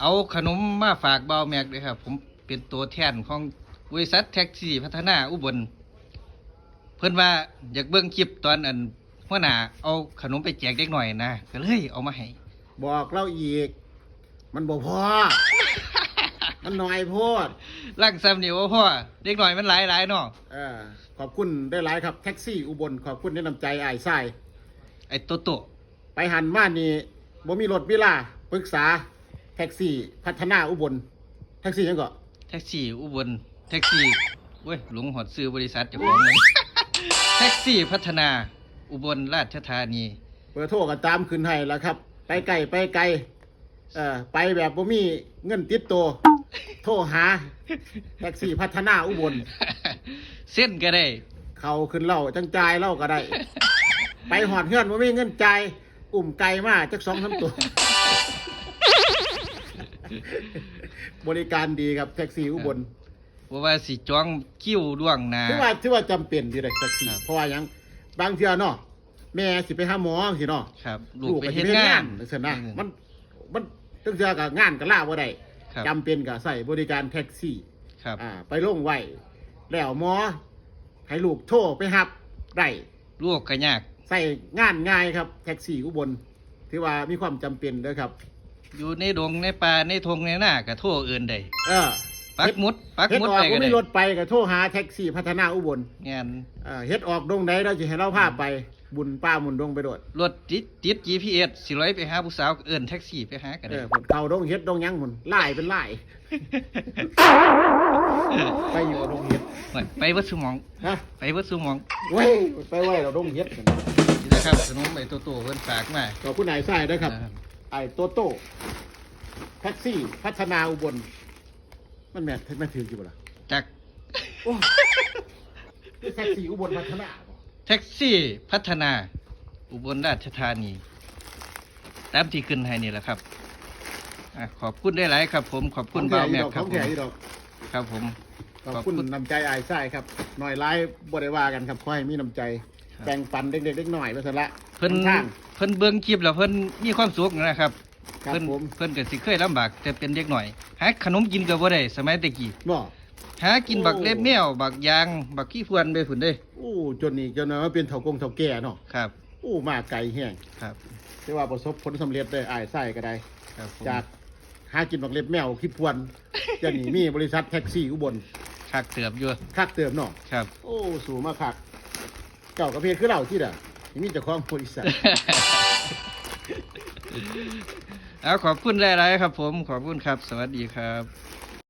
เอาขนมมาฝากเบาแม็กด้วยครับ ผมเป็นตัวแทนของบริษัทแท็กซี่พัฒนาอุบล เพิ่นว่าอยากเบิ่งคลิปตอนอันหัวหน้าเอาขนมไปแจกเด็กหน่อยนะก็เลยเอามาให้บอกเราอีก มันบ่พอ มันน้อยโพดร่างซ้ำนี่ว่าพ่อเด็กหน่อยมันหลายหลายๆเนาะเออขอบคุณได้หลายครับแท็กซี่อุบลขอบคุณในน้ำใจอ้ายทรายไอ้โตโตะไปหันมานี่บ่มีรถวิลาปรึกษา แท็กซี่พัฒนาอุบล แท็กซี่หยังก็แท็กซี่อุบลแท็กซี่เว้ยหลงหอดซื้อบริษัทเจ้าของมันแท็กซี่พัฒนาอุบลราชธานีเบอร์โทรก็ตามขึ้นให้แล้วครับ ไปไกลไปไกลเออไปแบบบ่มีเงินติดตัวโทรหา แท็กซี่พัฒนาอุบล เส้นก็ได้ เขาขึ้นเล่าจังจ่ายเล่าก็ได้ ไปหอดเฮือนบ่มีเงินจ่ายอุ่มไก่มาจักสองสามตัว บริการดีครับแท็กซี่อุบลเพราะว่าสิจองคิวล่วงหน้าถือว่าถือว่าจำเป็นดีเลยแท็กซี่ครับเพราะว่าหยังบางเทื่อเนาะแม่สิไปหาหมอสิเนาะครับลูลูกกไปไปเฮ็เฮ็ดดงางานนจังซี่นะมันมันตั้งเทื่อกับงานก็ลาบ่ได้ครับจำเป็นก็ใส่บริการแท็กซี่ครับอ่าไปลงไว้แล้วหมอให้ลูกโทรไปหับได้ลูกก็ยากใส่งานง่ายครับ แท็กซี่อุบลถือว่ามีความจำเป็นเด้วยครับ อยู่ในดงในป่าในทงในหน้าก็โทรเอื่นได้เออปักหมุดปักเฮ็ดหมุดออกไปก็ก็มีได้รถไปก็โทรหาแท็กซี่พัฒนาอุบลงานเออเฮ็ดออกดงใดเราจะให้เราพาไปบุญป้าหมุนดงไปโดดรถติดติด GPS สิร้อยไปหาผู้สาวก็เอื่นแท็กซี่ไปหาก็เอได้อผลเขาดงเฮ็ดดงหยังหมุนไล่เป็นไล่ไปอยู่ดงเฮ็ดไปวัดสมอง ฮะไปวัดสมองเว้ยไปไว้เราดงเฮ็ดนี่นะครับขนมไอ้โตโตเพิ่นฝากมาขอบคุณนายทรายด้วยครับ นะครับ ไอ้โตโต้แท็กซี่พัฒนาอุบล มันแม่นแม่นถืออยู่บ่ล่ะจากโอ้แท็กซี่อุบลพัฒนาบ่แท็กซี่พัฒนา อุบลราชธานีตามที่ขึ้นให้นี่แหละครับอะขอบคุณได้หลายครับ ผมขอบคุณของบ่าวแท้แม็อีกดอกครัขบองผมแท้อีดอกครับผมขอบขอบคุณ คุณน้ำใจอายไส้ครับหน่อยร้ายบ่ได้ว่ากันครับขอให้มีน้ำใจครับแบ่งปันเด็กๆเล็กหน่อยไปซะละเพิ่นทาง เพิ่นเบิ่งคลิปแล้วเพิ่นมีความสุขนะครับ ครับเพิ่นผมเพิ่นก็สิเคยลำบากแต่เป็นเด็กหน่อยหาขนมกินก็บ่ได้สมัยแตะกี้บ่ หากินบักเล็บแมวบักยาง บักขี้พวนไปพุ่นเด้โอ้จนนี่จนว่าเป็นเถากงเถาแก่เนาะครับโอ้มาไกลแห้งครับที่ว่าประสบผลสำเร็จได้อายไส้ก็ได้ ครับผมจากหากินบักเล็บแมวคิดพวนจะหนีมีบริษัทแท็กซี่อุบลคักเติบอยู่คักเติมเนาะครับ โอ้ สูงมากคักเจ้ากระเพศคือเราที่ด่ะ ที่มีเจ้าของบริษัทเอาขอบคุณหลายๆครับผมขอบคุณครับ สวัสดีครับ